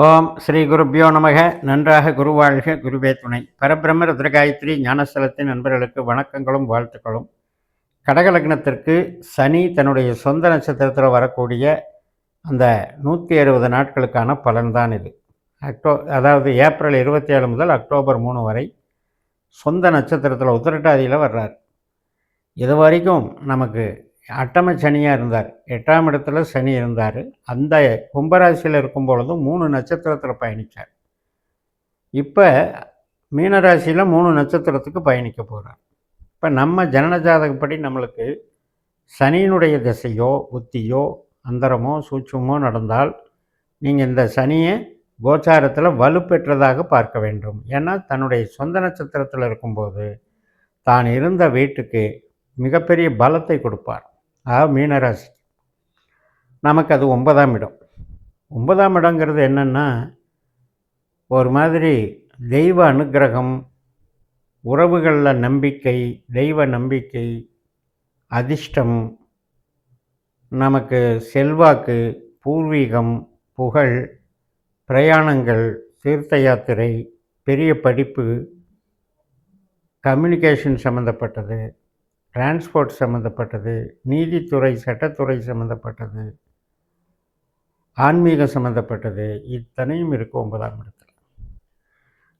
ஓம் ஸ்ரீ குருப்பியோ நமக. நன்றாக குருவாழ்க குருவே துணை. பரபிரம்ம ருத்ரகாயத்ரி ஞானஸ்தலத்தின் நண்பர்களுக்கு வணக்கங்களும் வாழ்த்துக்களும். கடகலக்னத்திற்கு சனி தன்னுடைய சொந்த நட்சத்திரத்தில் வரக்கூடிய அந்த நூற்றி அறுபது நாட்களுக்கான பலன்தான் இது. அக்டோ அதாவது ஏப்ரல் இருபத்தி ஏழு முதல் அக்டோபர் மூணு வரை சொந்த நட்சத்திரத்தில் உத்திரட்டாதியில் வர்றார். இது வரைக்கும் நமக்கு அட்டம சனியாக இருந்தார். எட்டாம் இடத்துல சனி இருந்தார். அந்த கும்பராசியில் இருக்கும் பொழுதும் மூணு நட்சத்திரத்தில் பயணித்தார் இப்போ மீனராசியில் மூணு நட்சத்திரத்துக்கு பயணிக்க போகிறார் இப்போ நம்ம ஜனன ஜாதகப்படி நம்மளுக்கு சனியினுடைய திசையோ புத்தியோ அந்தரமோ சூட்சமோ நடந்தால் நீங்கள் இந்த சனியை கோச்சாரத்தில் வலுப்பெற்றதாக பார்க்க வேண்டும். ஏன்னா தன்னுடைய சொந்த நட்சத்திரத்தில் இருக்கும்போது தான் இருந்த வீட்டுக்கு மிகப்பெரிய பலத்தை கொடுப்பார். ஆ மீனராசி. நமக்கு அது ஒன்பதாம் இடம். ஒன்பதாம் இடங்கிறது என்னென்னா ஒரு மாதிரி தெய்வ அனுக்கிரகம் உறவுகளில் நம்பிக்கை தெய்வ நம்பிக்கை அதிர்ஷ்டம் நமக்கு செல்வாக்கு பூர்வீகம் புகழ் பிரயாணங்கள் தீர்த்த யாத்திரை பெரிய படிப்பு கம்யூனிகேஷன் சம்மந்தப்பட்டது டிரான்ஸ்போர்ட் சம்மந்தப்பட்டது நீதித்துறை சட்டத்துறை சம்மந்தப்பட்டது ஆன்மீகம் சம்மந்தப்பட்டது இத்தனையும் இருக்குது ஒன்பதாம் இடத்துல.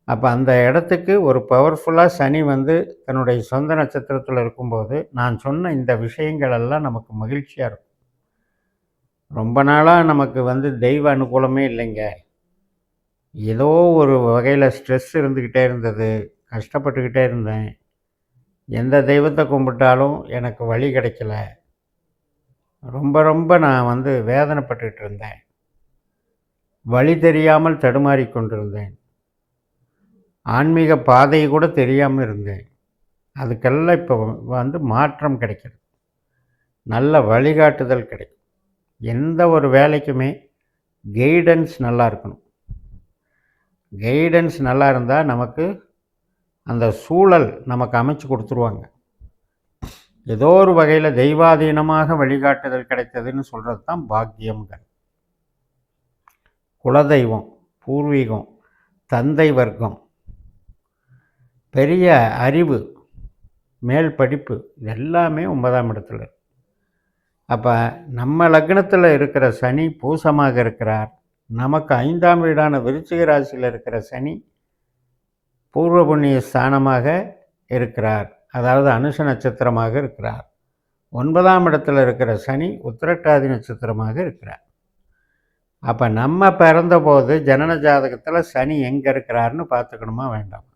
அப்போ அந்த இடத்துக்கு ஒரு பவர்ஃபுல்லாக சனி வந்து தன்னுடைய சொந்த நட்சத்திரத்தில் இருக்கும்போது நான் சொன்ன இந்த விஷயங்கள் எல்லாம் நமக்கு மகிழ்ச்சியாக இருக்கும். ரொம்ப நாளாக நமக்கு வந்து தெய்வ அனுகூலமே இல்லைங்க. ஏதோ ஒரு வகையில் ஸ்ட்ரெஸ் இருந்துக்கிட்டே இருந்தது கஷ்டப்பட்டுக்கிட்டே இருந்தேன். எந்த தெய்வத்தை கும்பிட்டாலும் எனக்கு வழி கிடைக்கல. ரொம்ப ரொம்ப நான் வந்து வேதனைப்பட்டுக்கிட்டு இருந்தேன். வழி தெரியாமல் தடுமாறி கொண்டிருந்தேன். ஆன்மீக பாதை கூட தெரியாமல் இருந்தேன். அதுக்கெல்லாம் இப்போ வந்து மாற்றம் கிடைக்கிறது. நல்ல வழிகாட்டுதல் கிடைக்கும். எந்த ஒரு வேலைக்குமே கைடன்ஸ் நல்லா இருக்கணும். கைடன்ஸ் நல்லா இருந்தால் நமக்கு அந்த சூழல் நமக்கு அமைச்சு கொடுத்துருவாங்க. ஏதோ ஒரு வகையில் தெய்வாதீனமாக வழிகாட்டுதல் கிடைத்ததுன்னு சொல்கிறது தான் பாக்கியம்கள் குலதெய்வம் பூர்வீகம் தந்தை வர்க்கம் பெரிய அறிவு மேல் படிப்பு எல்லாமே ஒன்பதாம் இடத்துல அப்போ நம்ம லக்னத்தில் இருக்கிற சனி பூசமாக இருக்கிறார். நமக்கு ஐந்தாம் வீடான விருச்சிக ராசியில் இருக்கிற சனி பூர்வ புண்ணிய ஸ்தானமாக இருக்கிறார். அதாவது அனுஷ நட்சத்திரமாக இருக்கிறார். ஒன்பதாம் இடத்துல இருக்கிற சனி உத்திரட்டாதி நட்சத்திரமாக இருக்கிறார். அப்போ நம்ம பிறந்தபோது ஜனன ஜாதகத்தில் சனி எங்கே இருக்கிறாருன்னு பார்த்துக்கணுமா வேண்டாம்?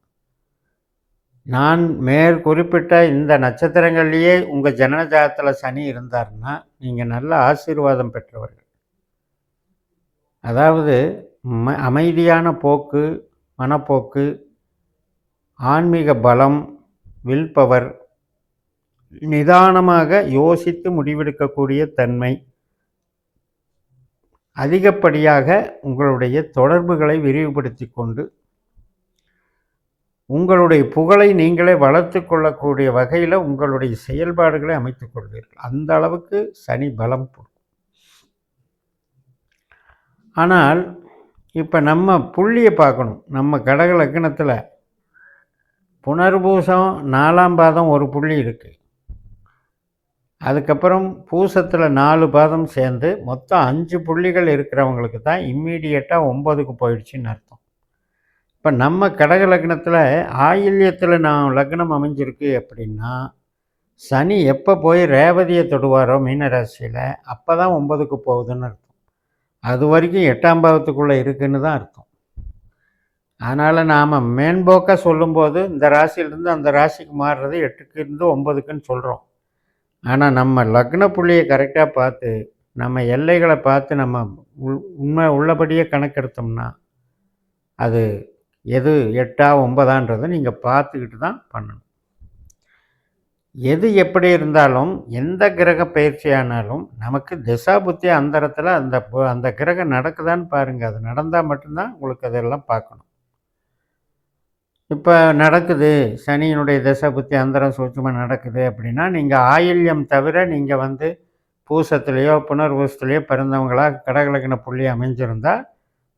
நான் மேற் குறிப்பிட்ட இந்த நட்சத்திரங்கள்லேயே உங்கள் ஜனன ஜாதகத்தில் சனி இருந்தார்னா நீங்கள் நல்ல ஆசீர்வாதம் பெற்றவர்கள். அதாவது ம அமைதியான போக்கு மனப்போக்கு ஆன்மீக பலம் வில் பவர் நிதானமாக யோசித்து முடிவெடுக்கக்கூடிய தன்மை அதிகப்படியாக உங்களுடைய தொடர்புகளை விரிவுபடுத்தி கொண்டு உங்களுடைய புகழை நீங்களே வளர்த்து கொள்ளக்கூடிய வகையில் உங்களுடைய செயல்பாடுகளை அமைத்துக் கொள்வீர்கள். அந்த அளவுக்கு சனி பலம் ஆனால் இப்போ நம்ம புள்ளியை பார்க்கணும். நம்ம கடக லக்னத்தில் புனர்பூசம் நாலாம் பாதம் ஒரு புள்ளி இருக்குது அதுக்கப்புறம் பூசத்தில் நாலு பாதம் சேர்ந்து மொத்தம் அஞ்சு புள்ளிகள் இருக்கிறவங்களுக்கு தான் இம்மீடியட்டாக ஒம்பதுக்கு போயிடுச்சுன்னு அர்த்தம். இப்போ நம்ம கடக லக்னத்தில் ஆயில்யத்தில் நான் லக்னம் அமைஞ்சிருக்கு அப்படின்னா சனி எப்போ போய் ரேவதியை தொடுவாரோ மீனராசியில் அப்போ தான் ஒம்பதுக்கு போகுதுன்னு அர்த்தம். அது வரைக்கும் எட்டாம் பாவத்துக்குள்ளே இருக்குதுன்னு தான் அர்த்தம். அதனால் நாம் மேன்போக்காக சொல்லும்போது இந்த ராசியிலிருந்து அந்த ராசிக்கு மாறுறது எட்டுக்கு இருந்து ஒம்பதுக்குன்னு சொல்கிறோம் ஆனால் நம்ம லக்ன புள்ளியை கரெக்டாக பார்த்து நம்ம எல்லைகளை பார்த்து நம்ம உள் உண்மை உள்ளபடியே கணக்கெடுத்தோம்னா அது எது எட்டா ஒன்பதான்றதை நீங்கள் பார்த்துக்கிட்டு தான் பண்ணணும். எது எப்படி இருந்தாலும் எந்த கிரக பயிற்சியானாலும் நமக்கு திசா புத்தி அந்தரத்தில் அந்த அந்த கிரகம் நடக்குதான்னு பாருங்கள் அது நடந்தால் மட்டும்தான் உங்களுக்கு அதெல்லாம் பார்க்கணும். இப்போ நடக்குது. சனியினுடைய தசை புத்தி அந்தரம் சூட்சமாக நடக்குது அப்படின்னா நீங்கள் ஆயில்யம் தவிர நீங்கள் வந்து பூசத்துலேயோ புனர்பூசத்துலேயோ பிறந்தவங்களாக கடகலக்கின புள்ளி அமைஞ்சிருந்தால்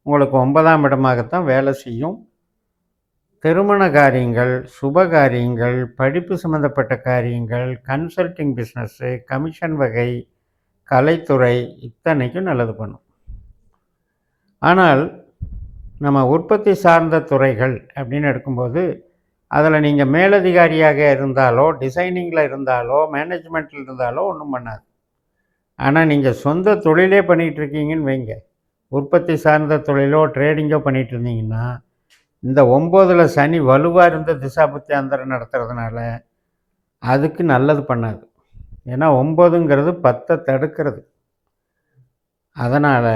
உங்களுக்கு ஒன்பதாம் இடமாகத்தான் வேலை செய்யும். திருமண காரியங்கள் சுப காரியங்கள் படிப்பு சம்மந்தப்பட்ட காரியங்கள் கன்சல்டிங் பிஸ்னஸ்ஸு கமிஷன் வகை கலைத்துறை இத்தனைக்கும் நல்லது பண்ணும். ஆனால் நம்ம உற்பத்தி சார்ந்த துறைகள் அப்படின்னு எடுக்கும்போது அதில் நீங்கள் மேலதிகாரியாக இருந்தாலோ டிசைனிங்கில் இருந்தாலோ மேனேஜ்மெண்ட்டில் இருந்தாலோ ஒன்றும் பண்ணாது. ஆனால் நீங்கள் சொந்த தொழிலே பண்ணிகிட்டு இருக்கீங்கன்னு வைங்க. உற்பத்தி சார்ந்த தொழிலோ ட்ரேடிங்கோ பண்ணிகிட்டு இருந்தீங்கன்னா இந்த ஒம்போதில் சனி வலுவாக இருந்த திசாபுத்தி அந்தரம் நடத்துறதுனால அதுக்கு நல்லது பண்ணாது. ஏன்னா ஒம்போதுங்கிறது பத்தை தடுக்கிறது. அதனால்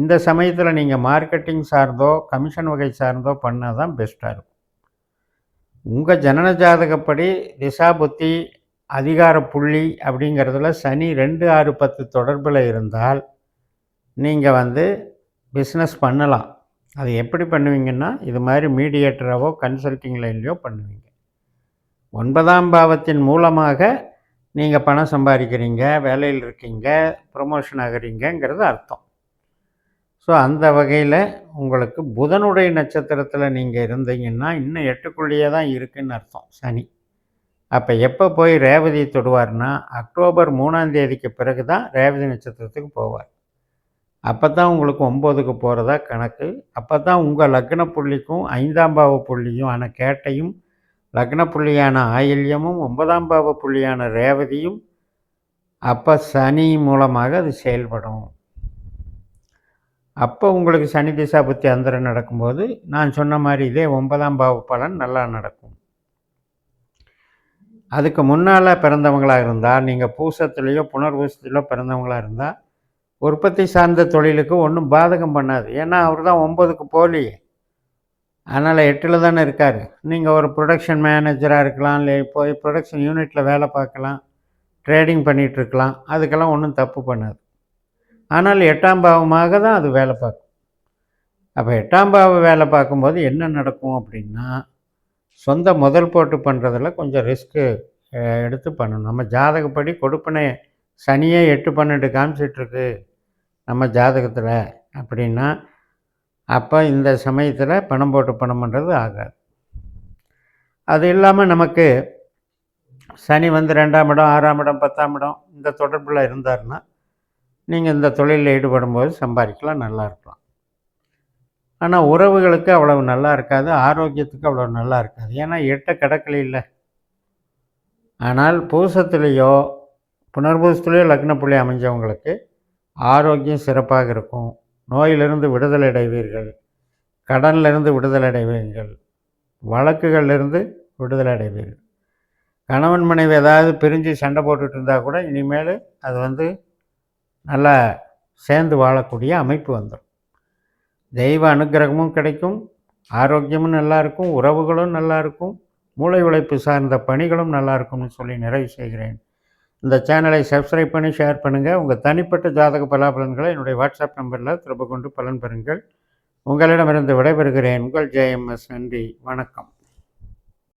இந்த சமயத்தில் நீங்கள் மார்க்கெட்டிங் சார்ந்தோ கமிஷன் வகை சார்ந்தோ பண்ணால் தான் பெஸ்ட்டாக இருக்கும். உங்கள் ஜனன ஜாதகப்படி திசாபுத்தி அதிகார புள்ளி அப்படிங்கிறதுல சனி ரெண்டு ஆறு பத்து தொடர்பில் இருந்தால் நீங்கள் வந்து பிஸ்னஸ் பண்ணலாம். அது எப்படி பண்ணுவீங்கன்னா இது மாதிரி மீடியேட்டராகவோ கன்சல்டிங் லைன்லையோ பண்ணுவீங்க. ஒன்பதாம் பாவத்தின் மூலமாக நீங்கள் பணம் சம்பாதிக்கிறீங்க வேலையில் இருக்கீங்க ப்ரொமோஷன் ஆகிறீங்கங்கிறது அர்த்தம். ஸோ அந்த வகையில் உங்களுக்கு புதனுடைய நட்சத்திரத்தில் நீங்கள் இருந்தீங்கன்னா இன்னும் எட்டுக்குள்ளேயே தான் இருக்குதுன்னு அர்த்தம் சனி. அப்போ எப்போ போய் ரேவதி தொடுவார்னா அக்டோபர் மூணாம் தேதிக்கு பிறகு தான் ரேவதி நட்சத்திரத்துக்கு போவார். அப்போ தான் உங்களுக்கு ஒம்போதுக்கு போகிறதா கணக்கு. அப்போ தான் உங்கள் லக்ன புள்ளிக்கும் ஐந்தாம் பாவ புள்ளியும் ஆன கேட்டையும் லக்ன புள்ளியான ஆயில்யமும் ஒன்பதாம் பாவ புள்ளியான ரேவதியும் அப்போ சனி மூலமாக அது செயல்படும். அப்போ உங்களுக்கு சனி திசா புத்தி அந்தரம் நடக்கும்போது நான் சொன்ன மாதிரி இதே ஒன்பதாம் பாவ பலன் நல்லா நடக்கும். அதுக்கு முன்னால் பிறந்தவங்களாக இருந்தால் நீங்கள் பூசத்துலேயோ புனர்பூசத்துலையோ பிறந்தவங்களாக இருந்தால் உற்பத்தி சார்ந்த தொழிலுக்கு ஒன்றும் பாதகம் பண்ணாது. ஏன்னா அவர் தான் ஒம்பதுக்கு போகலையே அதனால் எட்டில் தானே இருக்கார். நீங்கள் ஒரு ப்ரொடக்ஷன் மேனேஜராக இருக்கலாம் இல்லை போய் ப்ரொடக்ஷன் யூனிட்டில் வேலை பார்க்கலாம் ட்ரேடிங் பண்ணிகிட்ருக்கலாம் அதுக்கெல்லாம் ஒன்றும் தப்பு பண்ணாது. ஆனால் எட்டாம் பாவமாக தான் அது வேலை பார்க்கும். அப்போ எட்டாம் பாவம் வேலை பார்க்கும்போது என்ன நடக்கும் அப்படின்னா சொந்த முதல் போட்டு பண்ணுறதுல கொஞ்சம் ரிஸ்க்கு எடுத்து பண்ணணும். நம்ம ஜாதகப்படி கொடுப்பனே சனியே எட்டு பன்னெண்டு காமிச்சிட்ருக்கு நம்ம ஜாதகத்தில் அப்படின்னா அப்போ இந்த சமயத்தில் பணம் போட்டு பணம் பண்ணுறது ஆகாது. அது இல்லாமல் நமக்கு சனி வந்து ரெண்டாம் இடம் ஆறாம் இடம் பத்தாம் இடம் இந்த தொடர்பில் இருந்தார்னா நீங்கள் இந்த தொழிலில் ஈடுபடும் போது சம்பாதிக்கலாம் நல்லா இருக்கலாம் ஆனால் உறவுகளுக்கு அவ்வளவு நல்லா இருக்காது ஆரோக்கியத்துக்கு அவ்வளோ நல்லா இருக்காது. ஏன்னா எட்ட கிடக்கல இல்லை. ஆனால் பூசத்துலேயோ புனர்பூசத்துலேயோ லக்ன புள்ளி அமைஞ்சவங்களுக்கு ஆரோக்கியம் சிறப்பாக இருக்கும். நோயிலிருந்து விடுதலை அடைவீர்கள். கடனிலிருந்து விடுதலை அடைவீர்கள். வழக்குகளிலிருந்து விடுதலை அடைவீர்கள். கணவன் மனைவி ஏதாவது பிரிஞ்சு சண்டை போட்டுட்டு இருந்தால் கூட இனிமேல் அது வந்து நல்லா சேர்ந்து வாழக்கூடிய அமைப்பு வந்துடும். தெய்வ அனுகிரகமும் கிடைக்கும் ஆரோக்கியமும் நல்லாயிருக்கும் உறவுகளும் நல்லாயிருக்கும் மூளை உழைப்பு சார்ந்த பணிகளும் நல்லாயிருக்கும்னு சொல்லி நிறைவு செய்கிறேன். இந்த சேனலை சப்ஸ்கிரைப் பண்ணி ஷேர் பண்ணுங்கள் உங்கள் தனிப்பட்ட ஜாதக பலாபலன்களை என்னுடைய வாட்ஸ்அப் நம்பரில் திரும்ப கொண்டு பலன் பெறுங்கள். உங்களிடமிருந்து விடைபெறுகிறேன். உங்கள் ஜேஎம்எஸ் நன்றி. வணக்கம்.